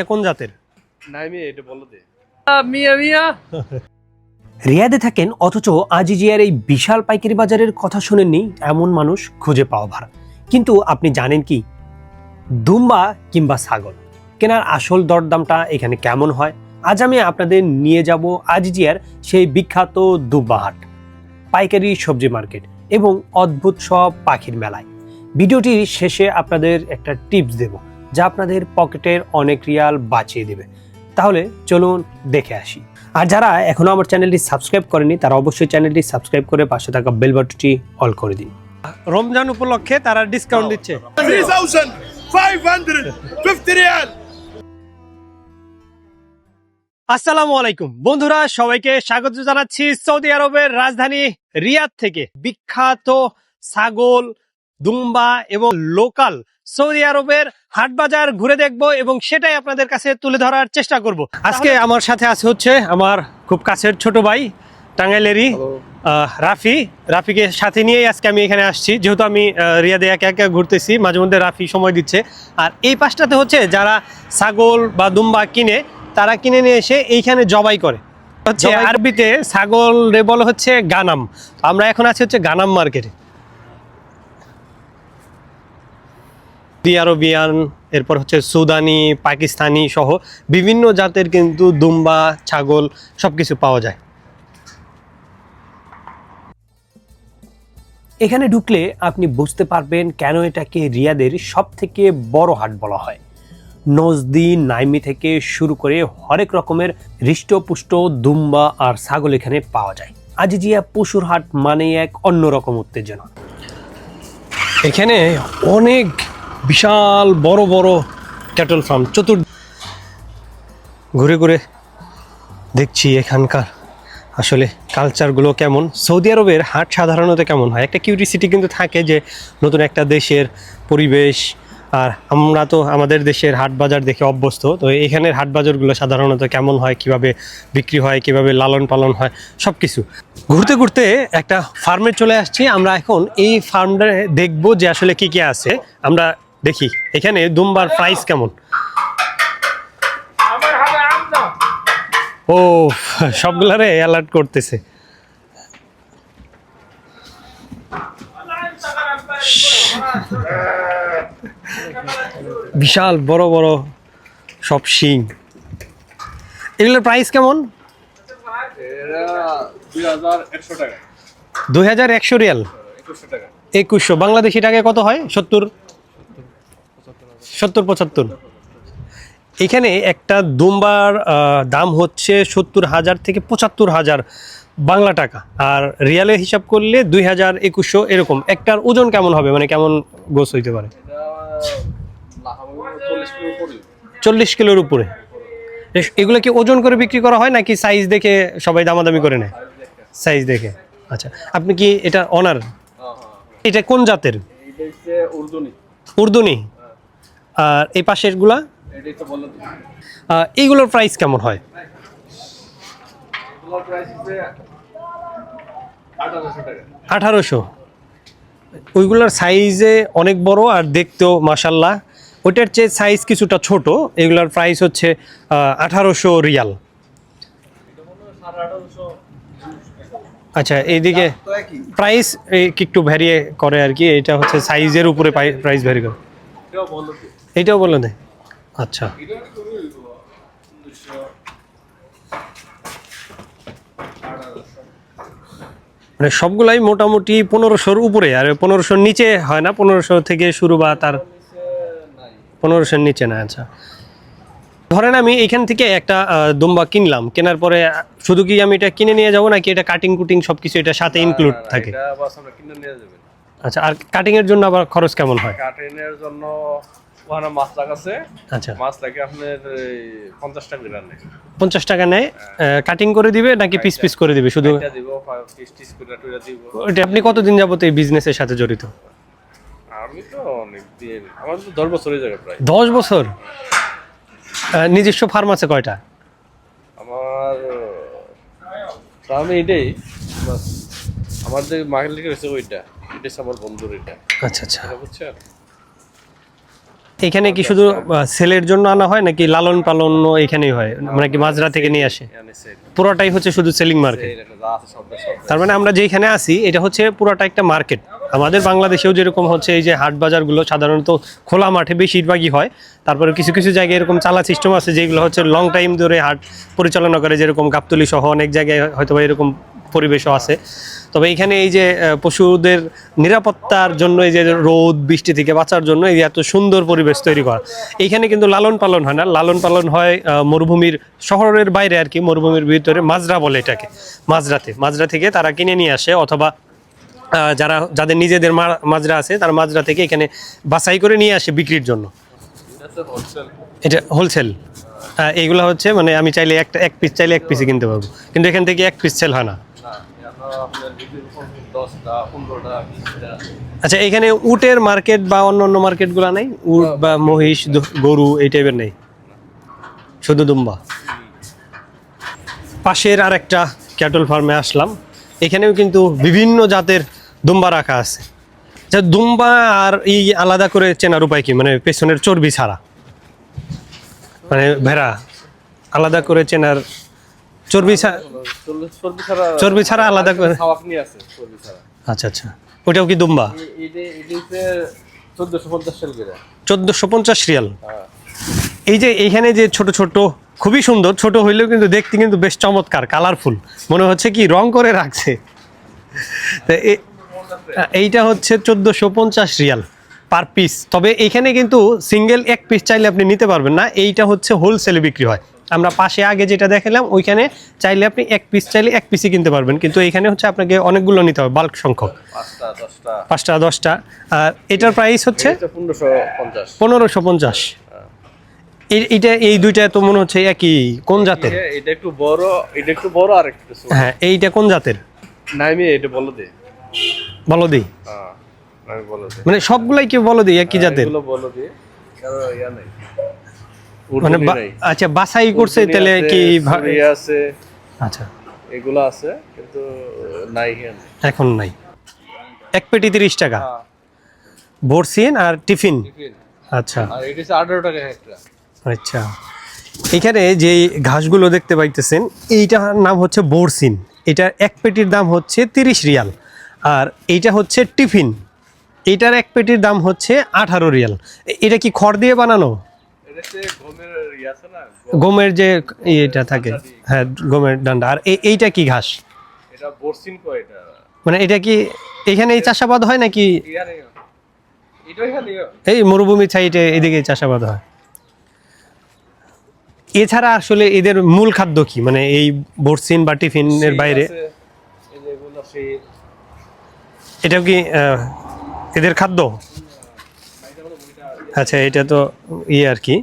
এ কোন জাতের? নাইমি এটা বলো দে। মিয়া মিয়া। রিয়াদে থাকেন অথচ আজিজিয়ার এই বিশাল পাইকারি বাজারের কথা শুনেননি এমন মানুষ খুঁজে পাওয়া ভাড়া কিন্তু আপনি জানেন কি? দুম্বা কিংবা ছাগল। কেনার আসল দরদামটা এখানে কেমন হয়? আজ আমি আপনাদের নিয়ে যাব আজিজিয়ার সেই বিখ্যাত দুব্বা হাট। পাইকারি সবজি মার্কেট এবং অদ্ভুত সব পাখির মেলায়। ভিডিওটির শেষে আপনাদের একটা টিপস দেব। যা আপনাদের পকেটের অনেক রিয়াল বাঁচিয়ে দেবে। তাহলে চলুন দেখে আসি। আর যারা এখনও আমার চ্যানেলটি সাবস্ক্রাইব করেনি তারা অবশ্যই চ্যানেলটি সাবস্ক্রাইব করে পাশে থাকা বেল বাটনটি অল করে দিন। রমজান উপলক্ষে তারা ডিসকাউন্ট দিচ্ছে। আসসালামু আলাইকুম। বন্ধুরা সবাইকে স্বাগত জানাচ্ছি সৌদি আরবের রাজধানী রিয়াদ থেকে। বিখ্যাত ছাগল দুম্বা এবং লোকাল সৌদি আরবের হাট বাজার ঘুরে দেখব এবং সেটাই আপনাদের কাছে তুলে ধরার চেষ্টা করব। আজকে আমার সাথে আছে হচ্ছে আমার খুব কাছের ছোট ভাই টাঙ্গাইলেরই রাফি। রাফিকে সাথে নিয়েই আজকে আমি এখানে আসছি। যেহেতু আমি রিয়াদে একে একে ঘুরতেছি মাঝে মধ্যে রাফি সময় দিচ্ছে। আর এই পাশটাতে হচ্ছে যারা ছাগল বা দুম্বা কিনে তারা কিনে নিয়ে এসে এইখানে জবাই করে। হচ্ছে আরবিতে ছাগল রে বলা হচ্ছে গানাম। আমরা এখন আছি হচ্ছে গানাম মার্কেটে। আরবিয়ান এরপর হচ্ছে সুদানি পাকিস্তানি সহ বিভিন্ন জাতের কিন্তু দুম্বা ছাগল সবকিছু পাওয়া যায়। এখানে ঢুকলে আপনি বুঝতে পারবেন কেন এটাকে রিয়াদের সব থেকে বড় হাট বলা হয়। নজদি নাইমি থেকে শুরু করে হরেক রকমের হৃষ্টপুষ্ট দুম্বা আর ছাগল এখানে পাওয়া যায়। আজিজিয়া পশুর হাট মানে এক অন্যরকম উত্তেজনা। এখানে অনেক বিশাল বড় বড় ক্যাটল ফার্ম চতুর ঘুরে ঘুরে দেখছি এখানকার আসলে কালচারগুলো কেমন। সৌদি আরবের হাট সাধারণত কেমন হয়? একটা কিউরিসিটি কিন্তু থাকে যে নতুন একটা দেশের পরিবেশ, আর আমরা তো আমাদের দেশের হাট বাজার দেখে অভ্যস্ত, তো এখানের হাট বাজারগুলো সাধারণত কেমন হয়? কীভাবে বিক্রি হয়? কীভাবে লালন পালন হয়? সব কিছু ঘুরতে ঘুরতে একটা ফার্মে চলে আসছি। আমরা এখন এই ফার্মটা দেখব যে আসলে কি কি আছে। আমরা দেখি এখানে দুম্বার প্রাইস কেমন? ও সবগুলারে অ্যালার্ট করতেছে। বিশাল বড় বড় সব শিং। এগুলোর প্রাইস কেমন? এরা 2100 টাকা। দুই হাজার একশো রিয়াল। একুশশো। বাংলাদেশি টাকায় কত হয়? সত্তর? সত্তর পঁচাত্তর। এখানে একটা দুম্বার দাম হচ্ছে সত্তর হাজার থেকে পঁচাত্তর হাজার বাংলা টাকা। আর রিয়ালে হিসাব করলে দুই হাজার একুশশো এরকম। একটার ওজন কেমন হবে? মানে কেমন গোস হইতে পারে? এটা লাহামা 40 কিলো পড়বে চল্লিশ কিলোর উপরে। এগুলো কি ওজন করে বিক্রি করা হয় নাকি সাইজ দেখে সবাই দামাদামি করে নেয়? সাইজ দেখে। আচ্ছা আপনি কি এটা অনার এটা কোন জাতের? উর্দুনি আর এই পাশেরগুলা এইগুলোর প্রাইস কেমন হয়? তোমার প্রাইস হচ্ছে 1800 টাকা। আঠারোশো। ওইগুলোর সাইজে অনেক বড় আর দেখতেও মাসাল্লাহ ওইটার চেয়ে সাইজ কিছুটা ছোট। এগুলোর প্রাইস হচ্ছে আঠারোশো রিয়াল। আচ্ছা এইদিকে প্রাইস একটু ভ্যারিয়ে করে আর কি। এটা হচ্ছে সাইজের উপরে প্রাইস ভ্যারি করে। এইটাও বলে দেয় আচ্ছা। এটা মানে সবগুলাই মোটামুটি পনেরোশোর উপরে আর পনেরোশোর নিচে হয় না পনেরোশো থেকে শুরু বা তার পনেরোশোর নিচে না আচ্ছা। ধরেন আমি এখান থেকে একটা দুম্বা কিনলাম কেনার পরে শুধু কি আমি এটা কিনে নিয়ে যাব নাকি এটা কাটিং কুটিং সব কিছু এটার সাথে ইনক্লুড থাকে? এটা আচ্ছা আর কাটিং এর জন্য আবার খরচ কেমন হয়? কাটিনের জন্য ওখানে মাছ লাগাছে আচ্ছা। মাছ লাগে আপনার পঞ্চাশ টাকা করে নেয় পঞ্চাশ টাকা নেয় কাটিং করে দিবে নাকি পিস পিস করে দিবে? শুধু এটা দিব পিস করে দিব। ওটা আপনি কতদিন যাবত এই বিজনেসের সাথে জড়িত? আমি তো অনেক দিন আমার তো দশ বছর হয়ে যাবে প্রায়। দশ বছর? নিজস্ব ফার্ম আছে কয়টা? আমার আমি এটাই আমার যে মালিক রয়েছে ওইটা এটা আমার বন্ধুর এটা। আচ্ছা আচ্ছা। বুঝছেন? এখানে কি শুধু সেলের জন্য আনা হয় নাকি লালন পালন এখানেই হয়? মানে কি মাজরা থেকে নিয়ে আসে? পুরোটাই হচ্ছে শুধু সেলিং মার্কেট তার মানে আমরা যেখানে আছি এটা হচ্ছে পুরোটা একটা মার্কেট আমাদের বাংলাদেশেও যেরকম হচ্ছে এই যে হাট বাজারগুলো সাধারণত খোলা মাঠে বেশিরভাগই হয়। তারপরে কিছু কিছু জায়গায় এরকম চালা সিস্টেম আছে যেগুলো হচ্ছে লং টাইম ধরে হাট পরিচালনা করে যেরকম গাবতলি সহ অনেক জায়গায় হয়তো এরকম পরিবেশও আছে। তবে এখানে এই যে পশুদের নিরাপত্তার জন্য এই যে রোদ, বৃষ্টি থেকে বাঁচার জন্য এই এত সুন্দর পরিবেশ তৈরি করা। এইখানে কিন্তু লালন পালন হয় না। লালন পালন হয় মরুভূমির শহরের বাইরে আর কি, মরুভূমির ভিতরে মাজরা বলে এটাকে, মাজরাতে। মাজরা থেকে তারা কিনে নিয়ে আসে অথবা যারা, যাদের নিজেদের মাজরা আছে তার মাজরা থেকে এখানে বাছাই করে নিয়ে আসে বিক্রির জন্য। এটা হোলসেল। এইগুলো হচ্ছে মানে আমি চাইলে একটা, এক পিস, চাইলে এক পিসই কিনতে পারব। কিন্তু এখান থেকে এক পিস সেল হয় না। আচ্ছা এখানে উটের মার্কেট বা অন্য অন্য মার্কেটগুলো নেই? উট বা মহিষ গরু এই টাইপের নেই? শুধু দুম্বা? পাশের আর একটা ক্যাটল ফার্মে আসলাম। এখানেও কিন্তু বিভিন্ন জাতের দুম্বা রাখা আছে। আচ্ছা দুম্বা আর এই আলাদা করে চেনার উপায় কি? মানে পেছনের চর্বি ছাড়া। মানে ভেড়া আলাদা করে চেনার চর্বি ছাড়া চর্বি ছাড়া আলাদা করে আচ্ছা আচ্ছা। ওটাও কি দুম্বা? চোদ্দশো পঞ্চাশ রিয়াল? হ্যাঁ। এই যে এইখানে যে ছোট ছোট খুবই সুন্দর ছোট হইলেও কিন্তু দেখতে কিন্তু বেশ চমৎকার কালারফুল মনে হচ্ছে কি রং করে রাখছে। এইটা হচ্ছে চোদ্দোশো পঞ্চাশ রিয়াল পার পিস তবে এইখানে কিন্তু সিঙ্গেল এক পিস চাইলে আপনি নিতে পারবেন না এইটা হচ্ছে হোলসেলে বিক্রি হয়। আমরা পাশে আগে যেটা দেখালাম ওইখানে চাইলে আপনি এক পিস চাইলে এক পিসই কিনতে পারবেন। কিন্তু এইখানে হচ্ছে আপনাকে অনেকগুলো নিতে হবে বাল্ক সংখ্যক। পাঁচটা দশটা। আর এটার প্রাইস হচ্ছে পনেরোশো পঞ্চাশ। পঞ্চাশ। এই- এইটা এই দুইটা তো মনে হচ্ছে একই কোন জাতের? এটা একটু বড় এটা একটু বড় আর একটু হ্যাঁ এইটা কোন জাতের? নামি এটা বলো দে বলো দি হ্যাঁ মানে সবগুলাই কি বলো দি একই জাতের? বলো দে ইয়া নাই। মানে আচ্ছা বাছাই করছে তাহলে কি আছে আচ্ছা। এগুলো আছে কিন্তু নাই এখন নাই। এক পেটি তিরিশ টাকা। বরসিন আর টিফিন। আচ্ছা। আচ্ছা। এখানে যে ঘাসগুলো দেখতে পাইতেছেন এইটার নাম হচ্ছে বরসিন। এটার এক পেটির দাম হচ্ছে তিরিশ রিয়াল। আর এইটা হচ্ছে টিফিন। এইটার এক পেটির দাম হচ্ছে আঠারো রিয়াল। এটা কি খড় দিয়ে বানানো? গমের যে ইয়েটা থাকে হ্যাঁ গমের ডান্ডা। আর এইটা কি ঘাস? এটা বর্ষিন কয় এটা? মানে এটা কি এখানে এই চাষাবাদ হয় নাকি? এটা এই মরুভূমি সাইডে এদিকে চাষাবাদ হয়। এছাড়া আসলে এদের মূল খাদ্য কি? মানে এই বরসিন বা টিফিনের বাইরে? এটাও কি এদের খাদ্য? আচ্ছা এটা তো ইয়ে আর কি।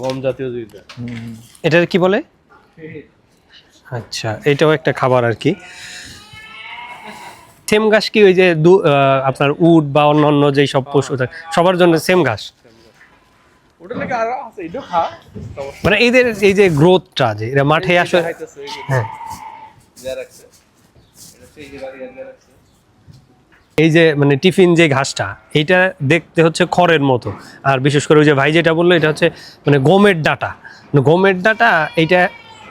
গম জাতীয় এটার কি বলে? আচ্ছা এটাও একটা খাবার আর কি। সেম ঘাস কি ওই যে দু- আপনার উট বা অন্য অন্য যেই সব পশু থাকে সবার জন্য সেম ঘাস? মানে এদের এই যে গ্রোথটা যে এরা মাঠে আসে হ্যাঁ ইয়া রাখছে এটা সেই এবার ইয়া রাখছে এই যে মানে টিফিন যে ঘাসটা, এইটা দেখতে হচ্ছে খড়ের মতো। আর বিশেষ করে ওই যে ভাই যেটা বলল, এটা হচ্ছে মানে গমের ডাটা। মানে গমের ডাটা, এইটা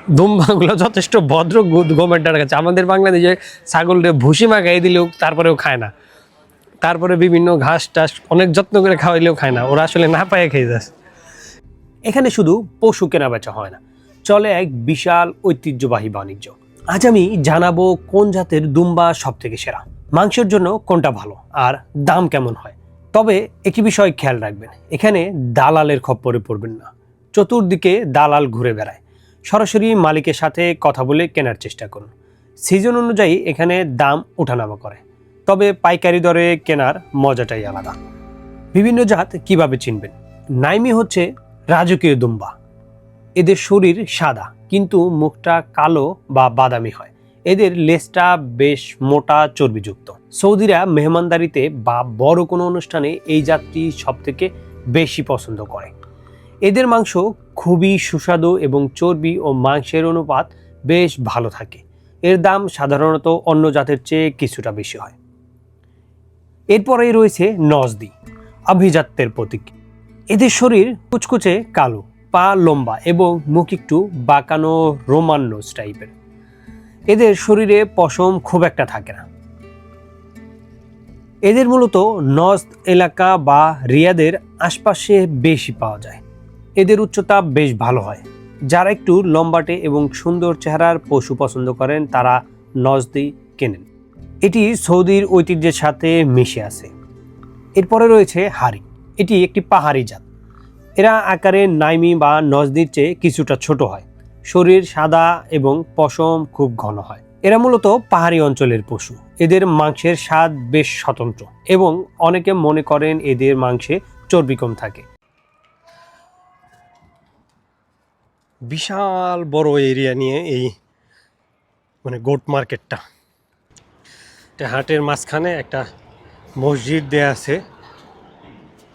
দুম্বাগুলো যথেষ্ট ভদ্র গমের ডাটা খাচ্ছে। আমাদের বাংলাদেশে ছাগলটা ভুসি মাখাই দিলেও তারপরেও খায় না। তারপরে বিভিন্ন ঘাস টাস অনেক যত্ন করে খাওয়াইলেও খায় না। ওরা আসলে না পায়ে খেয়ে যাচ্ছে। এখানে শুধু পশু কেনা বেচা হয় না। চলে এক বিশাল ঐতিহ্যবাহী বাণিজ্য। আজ আমি জানাব কোন জাতের দুম্বা সব থেকে সেরা। মাংসের জন্য কোনটা ভালো আর দাম কেমন হয়? তবে একটি বিষয় খেয়াল রাখবেন, এখানে দালালের খপ্পরে পড়বেন না। চতুর্দিকে দালাল ঘুরে বেড়ায়। সরাসরি মালিকের সাথে কথা বলে কেনার চেষ্টা করুন। সিজন অনুযায়ী এখানে দাম ওঠানামা করে। তবে পাইকারি দরে কেনার মজাটাই আলাদা। বিভিন্ন জাত কীভাবে চিনবেন? নাইমি হচ্ছে রাজকীয় দুম্বা। এদের শরীর সাদা, কিন্তু মুখটা কালো বা বাদামি হয়। এদের লেজটা বেশ মোটা চর্বিযুক্ত। সৌদিরা মেহমানদারিতে বা বড় কোনো অনুষ্ঠানে এই জাতটি সব থেকে বেশি পছন্দ করে। এদের মাংস খুবই সুস্বাদু এবং চর্বি ও মাংসের অনুপাত বেশ ভালো থাকে। এর দাম সাধারণত অন্য জাতের চেয়ে কিছুটা বেশি হয়। এরপরেই রয়েছে নজদি, আভিজাত্যের প্রতীক। এদের শরীর কুচকুচে কালো পা লম্বা এবং মুখ একটু বাঁকানো রোমান্নোস টাইপের এদের শরীরে পশম খুব একটা থাকে না। এদের মূলত নজ এলাকা বা রিয়াদের আশপাশে বেশি পাওয়া যায়। এদের উচ্চতা বেশ ভালো হয়। যারা একটু লম্বাটে এবং সুন্দর চেহারার পশু পছন্দ করেন, তারা নজদি কেনেন। এটি সৌদির ঐতিহ্যের সাথে মিশে আছে। এরপরে রয়েছে হারি। এটি একটি পাহাড়ি জাত। এরা আকারে নাইমি বা নজদির চেয়ে কিছুটা ছোট হয়। শরীর সাদা এবং পশম খুব ঘন হয়। এরা মূলত পাহাড়ি অঞ্চলের পশু। এদের মাংসের স্বাদ বেশ স্বতন্ত্র এবং অনেকে মনে করেন এদের মাংসে চর্বি কম থাকে। বিশাল বড় এরিয়া নিয়ে এই মানে গোট মার্কেটটা। এটা হাটের মাঝখানে একটা মসজিদ দেয়া আছে।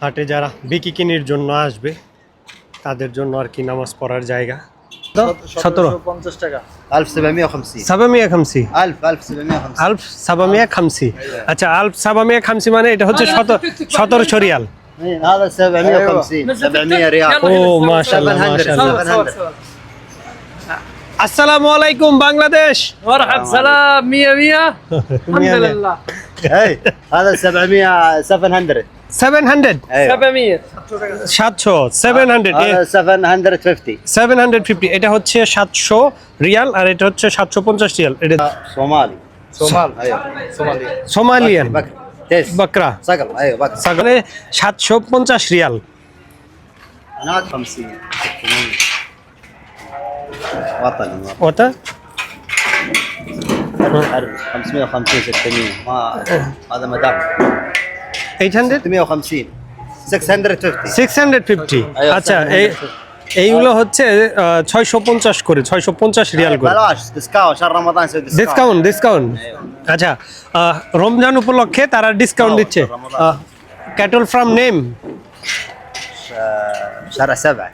হাটে যারা বিকিকিনির জন্য আসবে তাদের জন্য আর কি নামাজ পড়ার জায়গা সতেরো পঞ্চাশ টাকা আলফ সেভেমিয়া খামসি সাবামিয়া খামসি আলফ আলফ সেভেমিয়া খামসি আলফ সাবামিয়া খামসি আচ্ছা আলফ সাবামিয়া খামসি মানে এটা হচ্ছে সতেরো সতেরো ছরিয়াল هذا 750 700 ريال ও মাশাআল্লাহ 700 মাশাআল্লাহ 700 আসসালামু আলাইকুম বাংলাদেশ مرحب سلام مية مية الحمد مية مية. لله اي هذا 700 700 সেভেন হান্ড্রেড ايوه 700 সাতশো seven hundred هذا 750 seven hundred fifty এটা হচ্ছে সাতশো রিয়াল আর এটা হচ্ছে সাতশো পঞ্চাশ রিয়াল এটা صومالي صومال ايوه صومالي সোমালিয়ান بكر تيس বাকরা صقل ايوه بكر সাগরে সাতশো পঞ্চাশ রিয়াল هناك 50 وطني وطني. ওটা حرب 550 600 ما هذا مدام 850 650 650 আচ্ছা এই এইগুলো হচ্ছে 650 করে 650 রিয়াল করে। ডিসকাউন্ট ডিসকাউন্ট আচ্ছা রমজান উপলক্ষে তারা ডিসকাউন্ট দিচ্ছে। ক্যাটল ফ্রম নেম সারা সেবা।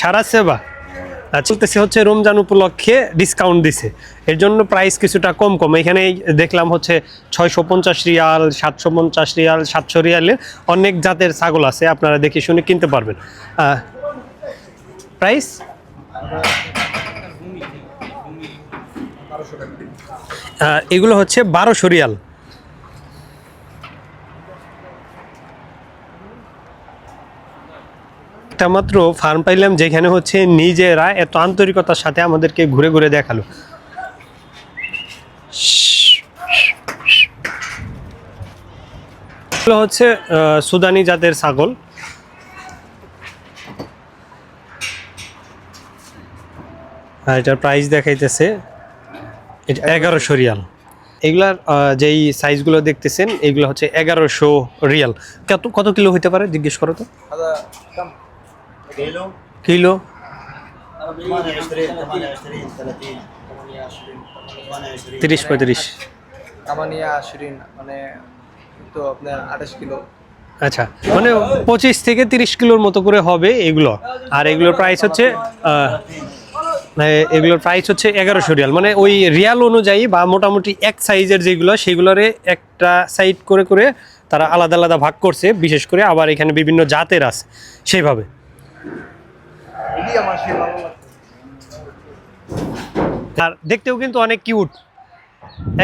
সারা সেবা। চলতেছে হচ্ছে রমজান উপলক্ষে ডিসকাউন্ট দিছে। এর জন্য প্রাইস কিছুটা কম কম। এখানে দেখলাম হচ্ছে ছয়শো পঞ্চাশ রিয়াল, সাতশো পঞ্চাশ রিয়াল, সাতশো রিয়ালের অনেক জাতের ছাগল আছে, আপনারা দেখে শুনে কিনতে পারবেন। প্রাইস এগুলো হচ্ছে বারোশো রিয়াল। মাত্র ফার্ম পাইলাম, যেখানে হচ্ছে নিজেরা এত আন্তরিকতার সাথে আমাদেরকে ঘুরে ঘুরে দেখাল। এগুলো হচ্ছে সুদানি জাতের ছাগল। আর এটার প্রাইস দেখাইতেছে এটা এগারোশো রিয়াল। এগুলার যেই সাইজগুলো দেখতেছেন এগুলো হচ্ছে এগারোশো রিয়াল। কত কত কিলো হইতে পারে জিজ্ঞেস করো তো? কিলো? তিরিশ পঁয়ত্রিশ। কামানিয়া আশরিন মানে তো আপনার আঠাশ কিলো। আচ্ছা মানে পঁচিশ থেকে তিরিশ কিলোর মতো করে হবে এগুলো। আর এগুলোর প্রাইস হচ্ছে মানে এগুলোর প্রাইস হচ্ছে এগারোশো রিয়াল। মানে ওই রিয়াল অনুযায়ী বা মোটামুটি এক সাইজের যেগুলো সেগুলোরে একটা সাইড করে করে তারা আলাদা আলাদা ভাগ করছে। বিশেষ করে আবার এখানে বিভিন্ন জাতের আছে সেইভাবে। আমার আর দেখতেও কিন্তু অনেক কিউট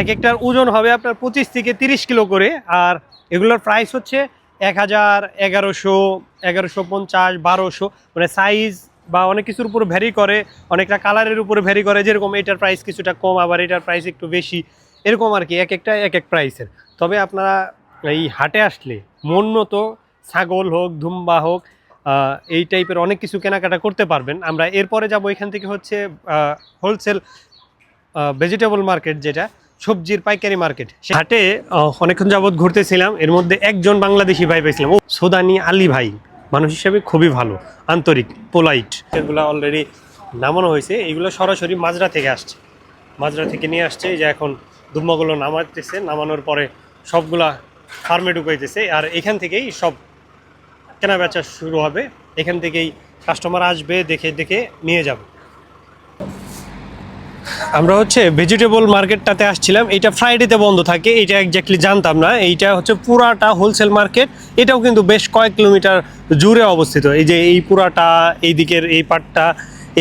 এক একটার ওজন হবে আপনার পঁচিশ থেকে তিরিশ কিলো করে, আর এগুলোর প্রাইস হচ্ছে এক হাজার এগারোশো এগারোশো পঞ্চাশ, বারোশো। মানে সাইজ বা অনেক কিছুর উপর ভ্যারি করে, অনেকটা কালারের উপরে ভ্যারি করে, যেরকম এটার প্রাইস কিছুটা কম, আবার এটার প্রাইস একটু বেশি। এরকম আর কি, এক একটা, এক এক প্রাইসের তবে আপনারা এই হাটে আসলে মন মতো ছাগল হোক, ধুম্বা হোক এই টাইপের অনেক কিছু কেনাকাটা করতে পারবেন। আমরা এরপরে যাব এখান থেকে হচ্ছে হোলসেল ভেজিটেবল মার্কেট যেটা, সবজির পাইকারি মার্কেট হাটে অনেকক্ষণ যাবৎ ঘুরতেছিলাম, এর মধ্যে একজন বাংলাদেশি ভাই পাইছিলাম। ও সোদানি আলী ভাই, মানুষ হিসেবে খুবই ভালো, আন্তরিক পোলাইট এগুলো অলরেডি নামানো হয়েছে, এগুলো সরাসরি মাজরা থেকে আসছে। মাজরা থেকে নিয়ে আসছে যে এখন দুম্বাগুলো নামাতেছে, নামানোর পরে সবগুলা ফার্মে ঢুকাইতেছে, আর এখান থেকেই সব কেনা বেচা শুরু হবে। এখান থেকেই কাস্টমার আসবে, দেখে দেখে নিয়ে যাবে। আমরা হচ্ছে ভেজিটেবল মার্কেটটাতে আসছিলাম। এটা ফ্রাইডেতে বন্ধ থাকে, এটা একজাক্টলি জানতাম না। এইটা হচ্ছে পুরাটা হোলসেল মার্কেট এটাও কিন্তু বেশ কয়েক কিলোমিটার জুড়ে অবস্থিত। এই যে এই পুরাটা, এই দিকের এই পাটটা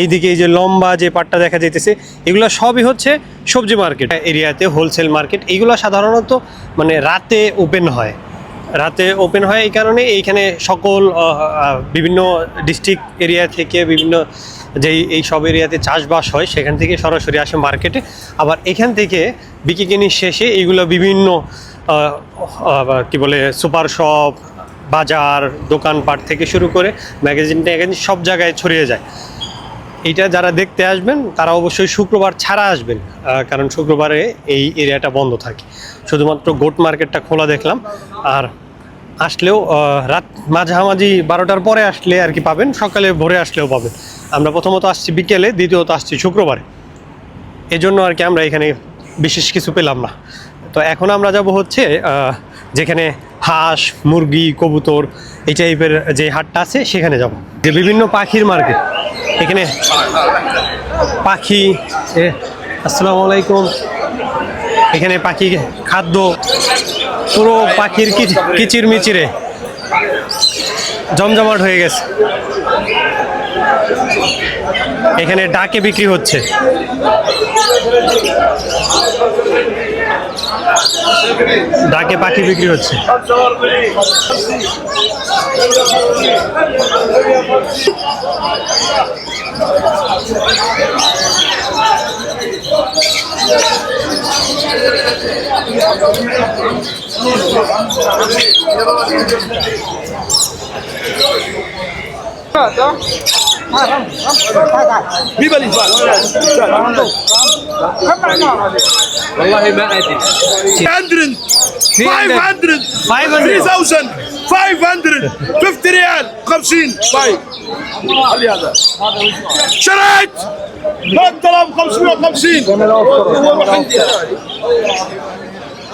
এইদিকে এই যে লম্বা যে পাটটা দেখা যাইতেছে, এগুলো সবই হচ্ছে সবজি মার্কেট এরিয়াতে হোলসেল মার্কেট এগুলো সাধারণত মানে রাতে ওপেন হয়। রাতে ওপেন হয় এই কারণে। এইখানে সকল বিভিন্ন ডিস্ট্রিক্ট এরিয়া থেকে বিভিন্ন যেই, এই সব এরিয়াতে চাষবাস হয়, সেখান থেকে সরাসরি আসে মার্কেটে আবার এখান থেকে বিক্রি কিনি শেষে এইগুলো বিভিন্ন কি বলে সুপার শপ বাজার, দোকানপাট থেকে শুরু করে ম্যাগাজিন ট্যাগাজিন সব জায়গায় ছড়িয়ে যায়। এইটা যারা দেখতে আসবেন, তারা অবশ্যই শুক্রবার ছাড়া আসবেন কারণ শুক্রবারে এই এরিয়াটা বন্ধ থাকে। শুধুমাত্র গোট মার্কেটটা খোলা দেখলাম, আর আসলেও রাত মাঝামাঝি বারোটার পরে আসলে আর কি পাবেন, সকালে ভোরে আসলেও পাবেন। আমরা প্রথমত আসছি বিকেলে, দ্বিতীয়ত আসছি শুক্রবারে। এজন্য আর কি আমরা এখানে বিশেষ কিছু পেলাম না। তো এখন আমরা যাব হচ্ছে যেখানে হাঁস, মুরগি, কবুতর, এই টাইপের যে হাটটা আছে, সেখানে যাব। যে বিভিন্ন পাখির মার্কেট। এখানে পাখি আসসালামু আলাইকুম। এখানে পাখি, খাদ্য পুরো পাখির কিচির মিচিরে জমজমাট হয়ে গেছে। এখানে ডাকে বিক্রি হচ্ছে। ডাকে পাখি বিক্রি হচ্ছে। Да, да. والله ما ادري 500 500 3000 ريال 50 طيب خلي شريت 3550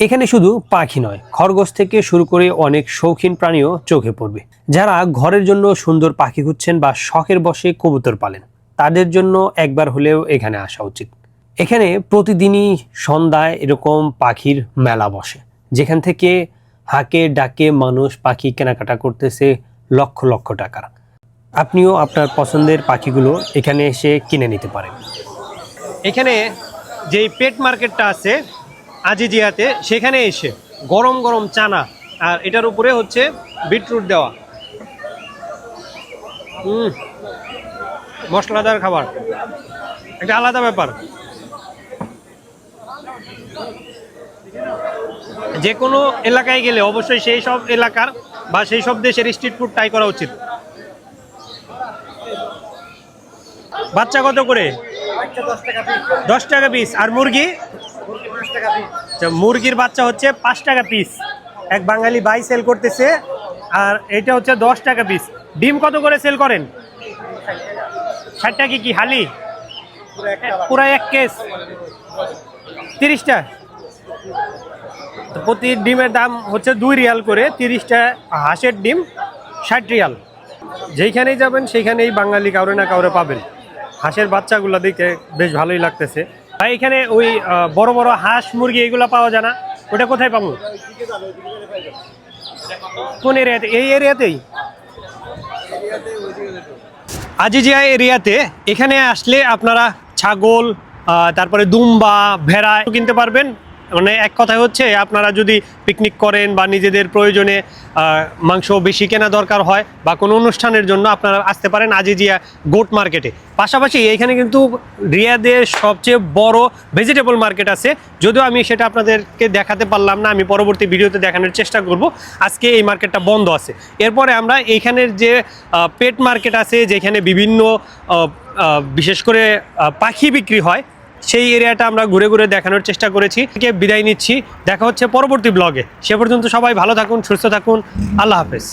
এখানে শুধু পাখি নয়, খরগোশ থেকে শুরু করে অনেক শৌখিন প্রাণীও চোখে পড়বে। যারা ঘরের জন্য সুন্দর পাখি খুঁজছেন বা শখের বসে কবুতর পালেন, তাদের জন্য একবার হলেও এখানে আসা উচিত। এখানে প্রতিদিনই সন্ধ্যায় এরকম পাখির মেলা বসে, যেখান থেকে হাঁকে ডাকে মানুষ পাখি কেনাকাটা করতেছে লক্ষ লক্ষ টাকার আপনিও আপনার পছন্দের পাখিগুলো এখানে এসে কিনে নিতে পারেন। এখানে যেই পেট মার্কেটটা আছে আজিজিয়াতে সেখানে এসে গরম গরম চানা আর এটার উপরে হচ্ছে বিটরুট দেওয়া। হুম মশলাদার খাবার। একটা আলাদা ব্যাপার। যে কোনো এলাকায় গেলে অবশ্যই সেই সব এলাকার বা সেই সব দেশের স্ট্রিট ফুড ট্রাই করা উচিত। বাচ্চা কত করে? দশ টাকা পিস আর মুরগি? মুরগির বাচ্চা হচ্ছে পাঁচ টাকা পিস এক বাঙালি ভাই সেল করতেছে, আর এটা হচ্ছে দশ টাকা পিস ডিম কত করে সেল করেন? ষাট টাকা কি হালি? পুরা এক কেস তিরিশটা প্রতি ডিমের দাম হচ্ছে দুই রিয়াল করে তিরিশটা হাঁসের ডিম, ষাট রিয়াল। যেইখানেই যাবেন, সেইখানেই বাঙালি কাউরে না কাউরে পাবেন। হাঁসের বাচ্চাগুলো দেখে বেশ ভালোই লাগতেছে। ভাই, এখানে ওই বড় বড় হাঁস, মুরগি এগুলো পাওয়া যায় না। ওটা কোথায় পাবো? কোন এরিয়াতে? এই এরিয়াতেই? আজিজিয়া এরিয়াতে। এখানে আসলে আপনারা ছাগল তারপরে দুম্বা, ভেড়া কিনতে পারবেন। মানে এক কথায় হচ্ছে আপনারা যদি পিকনিক করেন বা নিজেদের প্রয়োজনে মাংস বেশি কেনা দরকার হয় বা কোনো অনুষ্ঠানের জন্য আপনারা আসতে পারেন আজিজিয়া গোট মার্কেটে পাশাপাশি এইখানে কিন্তু রিয়াদের সবচেয়ে বড় ভেজিটেবল মার্কেট আছে। যদিও আমি সেটা আপনাদেরকে দেখাতে পারলাম না, আমি পরবর্তী ভিডিওতে দেখানোর চেষ্টা করব। আজকে এই মার্কেটটা বন্ধ আছে। এরপরে আমরা এইখানের যে পেট মার্কেট আছে, যেখানে বিভিন্ন বিশেষ করে পাখি বিক্রি হয় সেই এরিয়াটা আমরা ঘুরে ঘুরে দেখানোর চেষ্টা করেছি। বিদায় নিচ্ছি। দেখা হচ্ছে পরবর্তী ব্লগে সে পর্যন্ত সবাই ভালো থাকুন, সুস্থ থাকুন। আল্লাহ হাফেজ।